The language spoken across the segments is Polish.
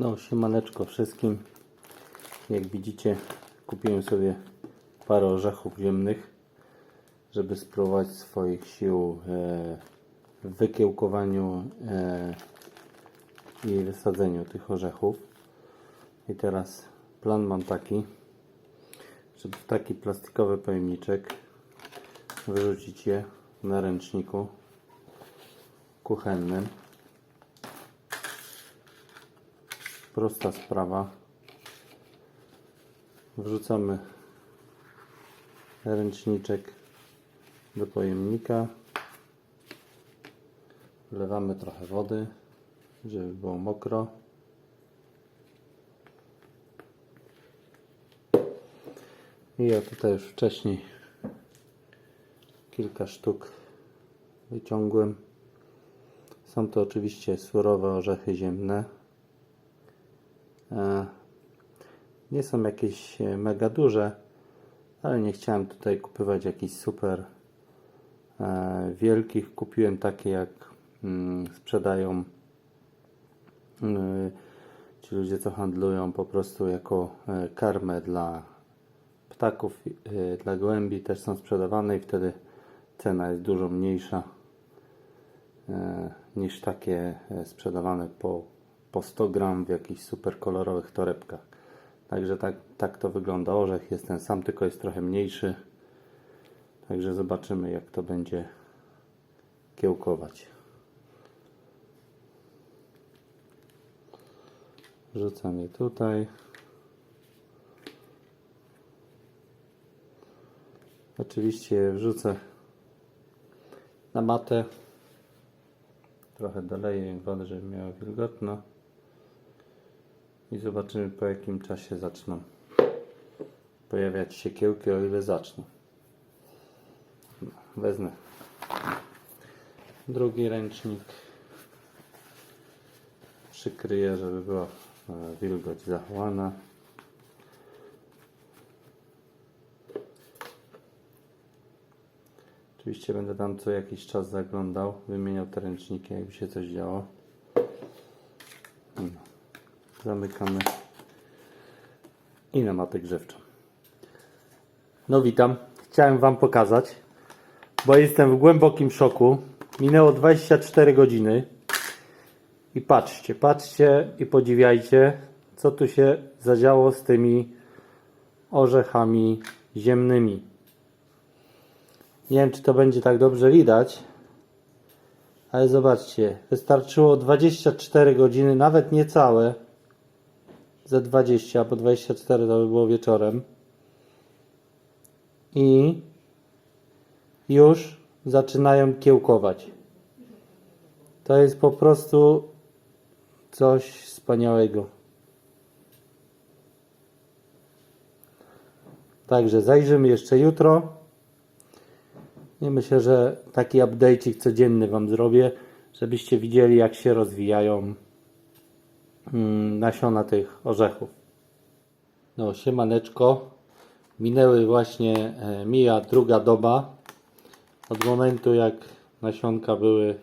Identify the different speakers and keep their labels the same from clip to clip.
Speaker 1: No, siemaneczko wszystkim. Jak widzicie, kupiłem sobie parę orzechów ziemnych, żeby spróbować swoich sił e, w wykiełkowaniu e, i wysadzeniu tych orzechów. I teraz plan mam taki, żeby w taki plastikowy pojemniczek wyrzucić je na ręczniku kuchennym. Prosta sprawa. Wrzucamy ręczniczek do pojemnika. Wlewamy trochę wody, żeby było mokro. I ja tutaj już wcześniej kilka sztuk wyciągłem. Są to oczywiście surowe orzechy ziemne. E, Nie są jakieś e, mega duże, ale nie chciałem tutaj kupować jakichś super e, wielkich. Kupiłem takie jak mm, sprzedają ci ludzie, co handlują po prostu jako karmę dla ptaków, dla gołębi też są sprzedawane i wtedy cena jest dużo mniejsza niż takie sprzedawane po, po 100 gram w jakichś super kolorowych torebkach. Także tak, tak to wygląda. Orzech jest ten sam, tylko jest trochę mniejszy. Także zobaczymy, jak to będzie kiełkować. Wrzucam je tutaj. Oczywiście je wrzucę na matę. Trochę doleję wody, żeby miała wilgotno. I zobaczymy po jakim czasie zaczną pojawiać się kiełki, o ile zaczną. Wezmę drugi ręcznik. Przykryję, żeby była e, wilgoć zachowana. Oczywiście będę tam co jakiś czas zaglądał, wymieniał te ręczniki, jakby się coś działo. Zamykamy i na matę grzewczą. No witam. Chciałem Wam pokazać, bo jestem w głębokim szoku. Minęło 24 godziny i patrzcie, patrzcie i podziwiajcie, co tu się zadziało z tymi orzechami ziemnymi. Nie wiem, czy to będzie tak dobrze widać, ale zobaczcie, wystarczyło 24 godziny, nawet niecałe, ze 20, bo 24 to by było wieczorem. I już zaczynają kiełkować. To jest po prostu coś wspaniałego. Także zajrzymy jeszcze jutro. I myślę, że taki update'ik codzienny Wam zrobię, żebyście widzieli jak się rozwijają nasiona tych orzechów. No, siemaneczko. Minęły właśnie, e, mija druga doba od momentu jak nasionka były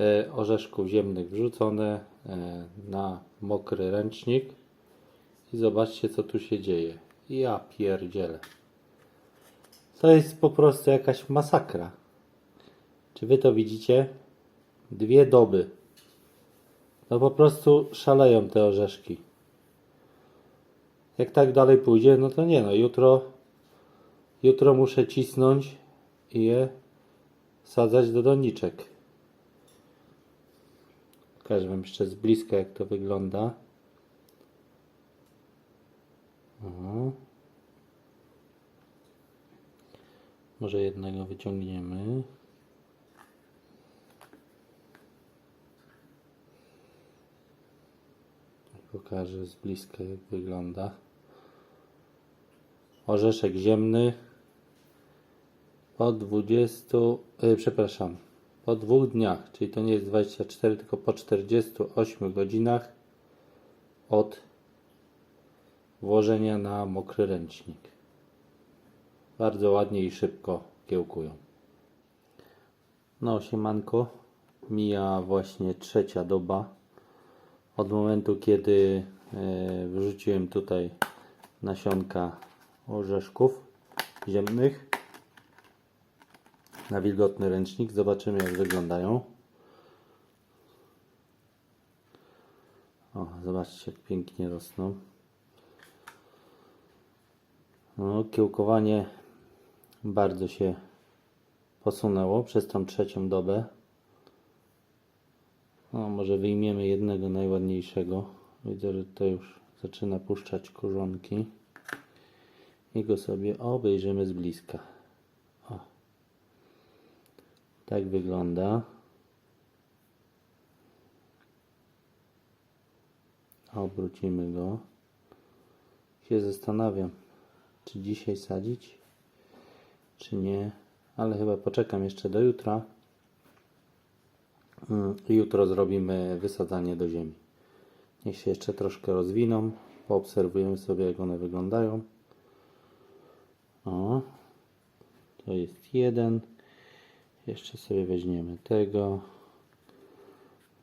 Speaker 1: e, orzeszków ziemnych wrzucone e, na mokry ręcznik i zobaczcie co tu się dzieje. Ja pierdzielę. To jest po prostu jakaś masakra. Czy wy to widzicie? Dwie doby. No po prostu szaleją te orzeszki. Jak tak dalej pójdzie, no to nie no, jutro jutro muszę cisnąć i je sadzać do doniczek. Pokażę wam jeszcze z bliska jak to wygląda. O. Może jednego wyciągniemy. Pokażę z bliska jak wygląda. Orzeszek ziemny po 20, e, przepraszam, po dwóch dniach, czyli to nie jest 24, tylko po 48 godzinach od włożenia na mokry ręcznik. Bardzo ładnie i szybko kiełkują. No, siemanko. Mija właśnie trzecia doba od momentu, kiedy e, wrzuciłem tutaj nasionka orzeszków ziemnych na wilgotny ręcznik. Zobaczymy jak wyglądają. O, zobaczcie jak pięknie rosną. No, kiełkowanie bardzo się posunęło przez tą trzecią dobę. No, może wyjmiemy jednego najładniejszego. Widzę, że to już zaczyna puszczać korzonki. I go sobie obejrzymy z bliska. O. Tak wygląda. Obrócimy go. Się zastanawiam, czy dzisiaj sadzić, czy nie. Ale chyba poczekam jeszcze do jutra. I Jutro zrobimy wysadzanie do ziemi. Niech się jeszcze troszkę rozwiną. Poobserwujemy sobie, jak one wyglądają. O, to jest jeden. Jeszcze sobie weźmiemy tego,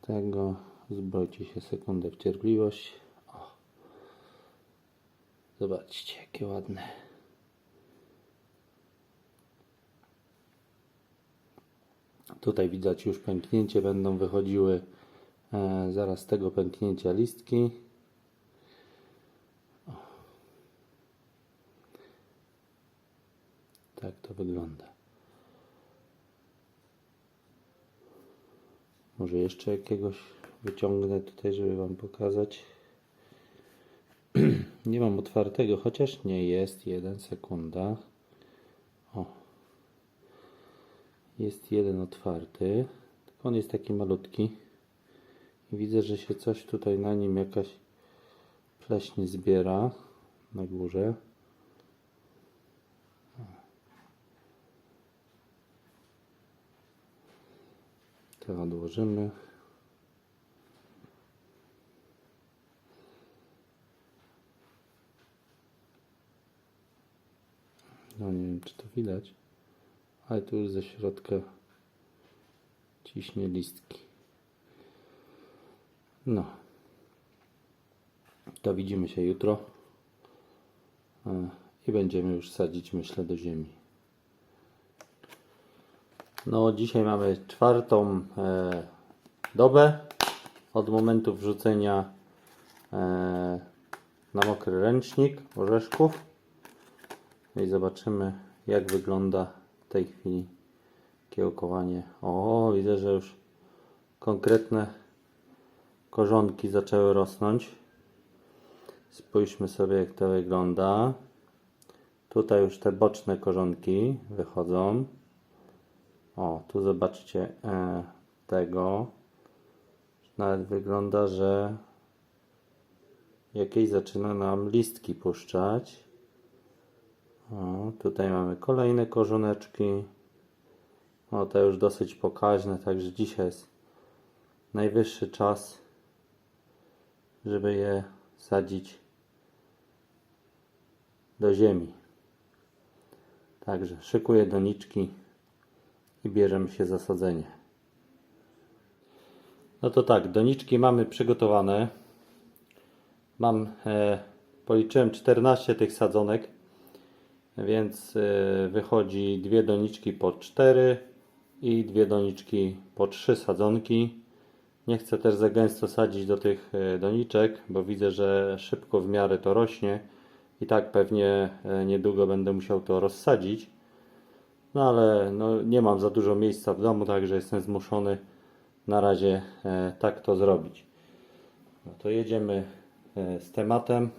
Speaker 1: tego. Zbrojcie się sekundę w cierpliwość. O. Zobaczcie, jakie ładne. Tutaj widać już pęknięcie, będą wychodziły e, zaraz tego pęknięcia listki. Tak to wygląda. Może jeszcze jakiegoś wyciągnę tutaj, żeby Wam pokazać. nie mam otwartego, chociaż nie jest. Jeden sekunda. O. Jest jeden otwarty. On jest taki malutki. I widzę, że się coś tutaj na nim jakaś pleśń zbiera na górze. To odłożymy. No nie wiem, czy to widać, ale tu już ze środka ciśnie listki. No. To widzimy się jutro. E, I będziemy już sadzić, myślę, do ziemi. No, dzisiaj mamy czwartą e, dobę od momentu wrzucenia e, na mokry ręcznik orzeszków. No i zobaczymy, jak wygląda w tej chwili kiełkowanie. O, widzę, że już konkretne korzonki zaczęły rosnąć. Spójrzmy sobie, jak to wygląda. Tutaj już te boczne korzonki wychodzą. O, tu zobaczcie e, tego. Nawet wygląda, że jakieś zaczyna nam listki puszczać. O, tutaj mamy kolejne korzoneczki. O, te już dosyć pokaźne, także dzisiaj jest najwyższy czas, żeby je sadzić do ziemi. Także szykuję doniczki i bierzemy się za sadzenie. No to tak, doniczki mamy przygotowane. Mam, e, policzyłem 14 tych sadzonek, więc e, wychodzi dwie doniczki po 4 i dwie doniczki po 3 sadzonki. Nie chcę też za gęsto sadzić do tych e, doniczek, bo widzę, że szybko w miarę to rośnie i tak pewnie e, niedługo będę musiał to rozsadzić. No ale no, nie mam za dużo miejsca w domu, także jestem zmuszony na razie e, tak to zrobić. No to jedziemy e, z tematem.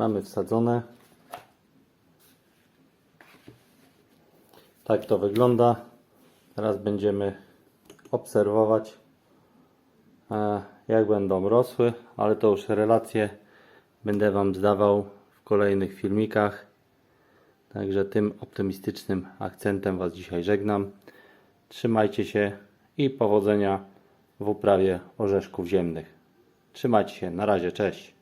Speaker 1: Mamy wsadzone. Tak to wygląda. Teraz będziemy obserwować, e, jak będą rosły, ale to już relacje będę Wam zdawał w kolejnych filmikach. Także tym optymistycznym akcentem Was dzisiaj żegnam. Trzymajcie się i powodzenia w uprawie orzeszków ziemnych. Trzymajcie się, na razie, cześć.